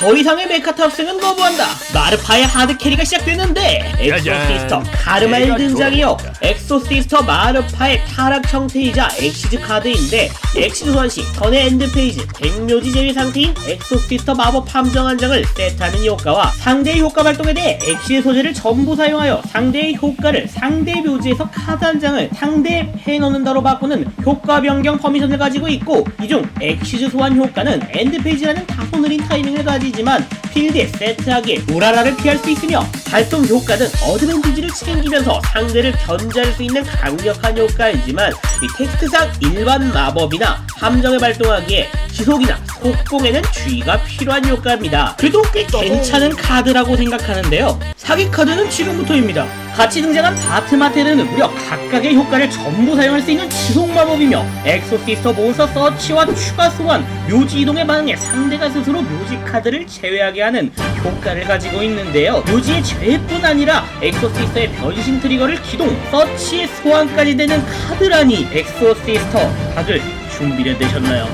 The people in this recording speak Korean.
더 이상의 메카 탑승은 거부한다. 마르파의 하드 캐리가 시작되는데 엑소시스터 내가 등장이요. 엑소시스터 마르파의 타락 형태이자 엑시즈 카드인데 엑시즈 소환 시 턴의 엔드 페이지 백묘지 제외 상태인 엑소시스터 마법 함정 한 장을 세트하는 효과와 상대의 효과 발동에 대해 엑시즈 소재를 전부 사용하여 상대의 효과를 상대 묘지에서 카드 한 장을 상대에 해놓는다로 바꾸는 효과 변경 퍼미션을 가지고 있고 이 중 엑시즈 소환 효과는 엔드 페이지라는 다소 느린 타이밍을 가지 지만 필드에 세트하기에 우라라를 피할 수 있으며 발동 효과는 어드밴티지를 챙기면서 상대를 견제할 수 있는 강력한 효과이지만 이 텍스트상 일반 마법이나 함정을 발동하기에 지속이나 속공에는 주의가 필요한 효과입니다. 그래도 꽤 괜찮은 카드라고 생각하는데요. 사기 카드는 지금부터입니다. 같이 등장한 바트마테르는 무려 각각의 효과를 전부 사용할 수 있는 지속 마법이며 엑소시스터 몬스터 서치와 추가 소환, 묘지 이동에 반응해 상대가 스스로 묘지 카드를 제외하게 하는 효과를 가지고 있는데요. 묘지의 제외뿐 아니라 엑소시스터의 변신 트리거를 기동, 서치의 소환까지 되는 카드라니 엑소시스터 다들 준비는 되셨나요?